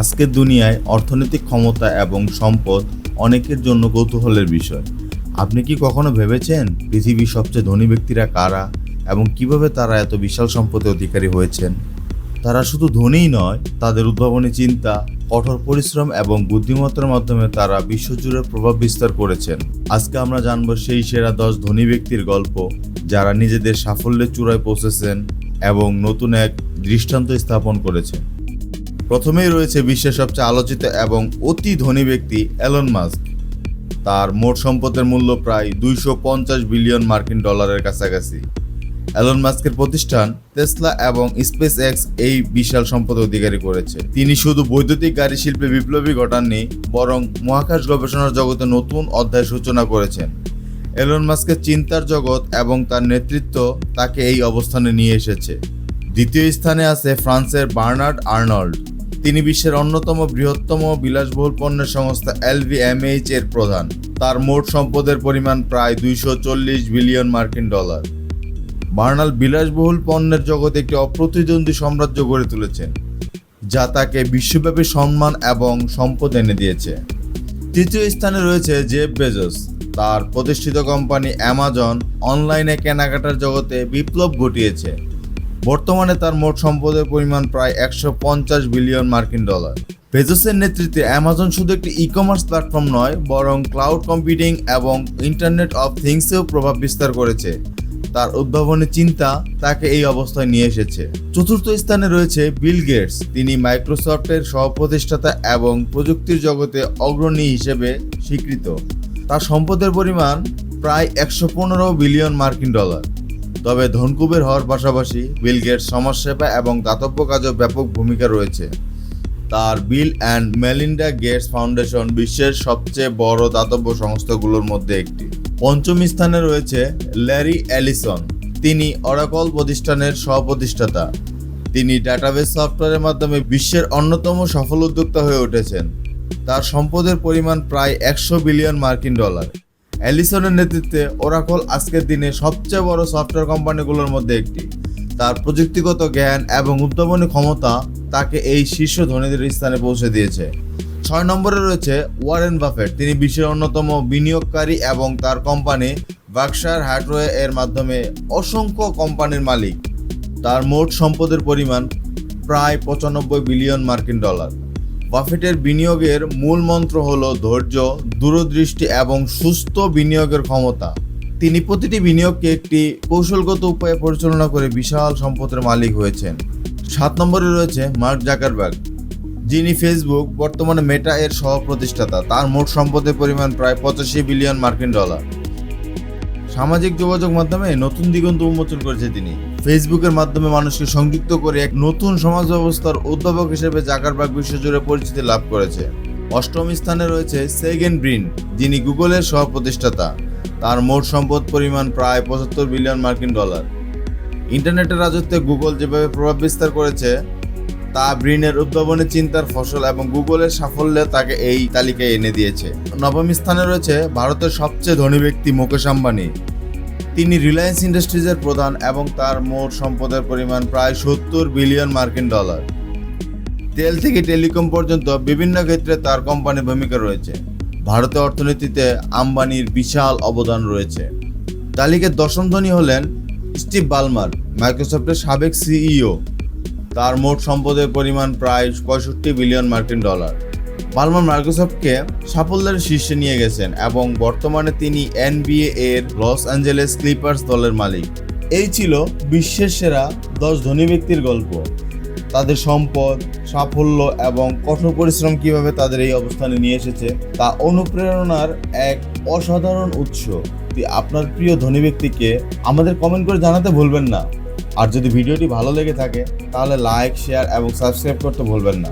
আজকের দুনিয়ায় অর্থনৈতিক ক্ষমতা এবং সম্পদ অনেকের জন্য কৌতূহলের বিষয়। আপনি কি কখনো ভেবেছেন পৃথিবীর সবচেয়ে ধনী ব্যক্তিরা কারা এবং কীভাবে তারা এত বিশাল সম্পদের অধিকারী হয়েছেন? তারা শুধু ধনীই নয়, তাদের উদ্ভাবনী চিন্তা, কঠোর পরিশ্রম এবং বুদ্ধিমত্তার মাধ্যমে তারা বিশ্বজুড়ে প্রভাব বিস্তার করেছেন। আজকে আমরা জানব সেই সেরা দশ ধনী ব্যক্তির গল্প, যারা নিজেদের সাফল্যের চূড়ায় পৌঁছেছেন এবং নতুন এক দৃষ্টান্ত স্থাপন করেছেন। প্রথমেই রয়েছে বিশ্বের সবচেয়ে আলোচিত এবং অতি ধনী ব্যক্তি এলন মাস্ক তার মোট সম্পদের মূল্য প্রায় দুইশো পঞ্চাশ বিলিয়ন মার্কিন ডলারের কাছাকাছি। অ্যালন মাস্কের প্রতিষ্ঠান টেসলা এবং স্পেস এক্স এই বিশাল সম্পদের অধিকারী করেছে। তিনি শুধু বৈদ্যুতিক গাড়ি শিল্পে বিপ্লবী ঘটাননি, বরং মহাকাশ গবেষণার জগতে নতুন অধ্যায় সূচনা করেছেন। এলন মাস্কের চিন্তার জগৎ এবং তার নেতৃত্ব তাকে এই অবস্থানে নিয়ে এসেছে। দ্বিতীয় স্থানে আছে ফ্রান্সের বার্নার্ড আর্নল্ড। তিনি বিশ্বের অন্যতম বৃহত্তম বিলাসবহুল পণ্যের সংস্থা এলভিএমএইচ এর প্রধান। তার মোট সম্পদের পরিমাণ প্রায় দুইশো চল্লিশ বিলিয়ন মার্কিন ডলার। বার্নাল বিলাসবহুল পণ্যের জগতে একটি অপ্রতিদ্বন্দ্বী সাম্রাজ্য গড়ে তুলেছেন, যা তাকে বিশ্বব্যাপী সম্মান এবং সম্পদ এনে দিয়েছে। তৃতীয় স্থানে রয়েছে জেফ বেজোস। তার প্রতিষ্ঠিত কোম্পানি অ্যামাজন অনলাইনে কেনাকাটার জগতে বিপ্লব ঘটিয়েছে। বর্তমানে তার মোট সম্পদের পরিমাণ প্রায় একশো পঞ্চাশ বিলিয়ন মার্কিন ডলার। বেজোসের নেতৃত্বে অ্যামাজন শুধু একটি ই কমার্স প্ল্যাটফর্ম নয়, বরং ক্লাউড কম্পিউটিং এবং ইন্টারনেট অফ থিংসেও প্রভাব বিস্তার করেছে। তার উদ্ভাবনী চিন্তা তাকে এই অবস্থায় নিয়ে এসেছে। চতুর্থ স্থানে রয়েছে বিল গেটস। তিনি মাইক্রোসফটের সহপ্রতিষ্ঠাতা এবং প্রযুক্তির জগতে অগ্রণী হিসেবে স্বীকৃত। তার সম্পদের পরিমাণ প্রায় একশো পনেরো বিলিয়ন মার্কিন ডলার। তবে ধনকুবের হওয়ার পাশাপাশি বিল গেটস সমাজসেবা এবং দাতব্য কাজেও ব্যাপক ভূমিকা রয়েছে। তার Bill and Melinda Gates Foundation বিশ্বের সবচেয়ে বড় দাতব্য সংস্থাগুলোর মধ্যে একটি। পঞ্চম স্থানে রয়েছে ল্যারি অ্যালিসন। তিনি অরাকল প্রতিষ্ঠানের সহপ্রতিষ্ঠাতা। তিনি ডাটাবেস সফটওয়্যারের মাধ্যমে বিশ্বের অন্যতম সফল উদ্যোক্তা হয়ে উঠেছেন। তার সম্পদের পরিমাণ প্রায় একশো বিলিয়ন মার্কিন ডলার। অ্যালিসনের নেতৃত্বে ওরাকল আজকের দিনে সবচেয়ে বড় সফটওয়্যার কোম্পানিগুলোর মধ্যে একটি। তার প্রযুক্তিগত জ্ঞান এবং উদ্ভাবনী ক্ষমতা তাকে এই শীর্ষ ধনীদের স্থানে পৌঁছে দিয়েছে। ছয় নম্বরে রয়েছে ওয়ারেন বাফেট। তিনি বিশ্বের অন্যতম বিনিয়োগকারী এবং তার কোম্পানি বাক্সার হার্ডওয়ে এর মাধ্যমে অসংখ্য কোম্পানির মালিক। তার মোট সম্পদের পরিমাণ প্রায় পঁচানব্বই বিলিয়ন মার্কিন ডলার। বাফেটের বিনিয়োগের মূল মন্ত্র হল ধৈর্য, দূরদৃষ্টি এবং সুস্থ বিনিয়োগের ক্ষমতা। তিনি প্রতিটি বিনিয়োগকে একটি কৌশলগত উপায়ে পরিচালনা করে বিশাল সম্পদের মালিক হয়েছেন। সাত নম্বরে রয়েছে মার্ক জাকারবার্গ, যিনি ফেসবুক, বর্তমানে মেটা এর সহ প্রতিষ্ঠাতা তার মোট সম্পদের পরিমাণ প্রায় পঁচাশি বিলিয়ন মার্কিন ডলার। সামাজিক যোগাযোগ মাধ্যমে নতুন দিগন্ত উন্মোচন করেছে তিনি। ফেসবুকের মাধ্যমে মানুষকে সংযুক্ত করে এক নতুন সমাজ ব্যবস্থার উদ্ভাবক হিসেবে জাকারবার্গ বিশ্বজুড়ে পরিচিতি লাভ করেছে। অষ্টম স্থানে রয়েছে সেগেন ব্রিন, যিনি গুগলের সহ প্রতিষ্ঠাতা তার মোট সম্পদ পরিমাণ প্রায় পঁচাত্তর বিলিয়ন মার্কিন ডলার। ইন্টারনেটের রাজত্বে গুগল যেভাবে প্রভাব বিস্তার করেছে তা ব্রিনের উদ্ভাবনী চিন্তার ফসল এবং গুগলের সাফল্যে তাকে এই তালিকায় এনে দিয়েছে। নবম স্থানে রয়েছে ভারতের সবচেয়ে ধনী ব্যক্তি মুকেশ আম্বানি। তিনি রিলায়েন্স ইন্ডাস্ট্রিজের প্রধান এবং তার মোট সম্পদের পরিমাণ প্রায় সত্তর বিলিয়ন মার্কিন ডলার। তেল থেকে টেলিকম পর্যন্ত বিভিন্ন ক্ষেত্রে তার কোম্পানির ভূমিকা রয়েছে। ভারতের অর্থনীতিতে আম্বানির বিশাল অবদান রয়েছে। তালিকার দশম ধনী হলেন স্টিভ বালমার, মাইক্রোসফটের সাবেক সিইও। তার মোট সম্পদের পরিমাণ প্রায় পঁয়ষট্টি বিলিয়ন মার্কিন ডলার। বালমার মাইক্রোসফটকে সাফল্যের শীর্ষে নিয়ে গেছেন এবং বর্তমানে তিনি এনবিএ এর লস অ্যাঞ্জেলেস ক্লিপার্স দলের মালিক। এই ছিল বিশ্বের সেরা দশ ধনী ব্যক্তির গল্প। তাদের সম্পদ, সাফল্য এবং কঠোর পরিশ্রম কীভাবে তাদের এই অবস্থানে নিয়ে এসেছে তা অনুপ্রেরণার এক অসাধারণ উৎস। আপনার প্রিয় ধনী ব্যক্তিকে আমাদের কমেন্ট করে জানাতে ভুলবেন না। আর যদি ভিডিওটি ভালো লেগে থাকে তাহলে লাইক শেয়ার এবং সাবস্ক্রাইব করতে ভুলবেন না।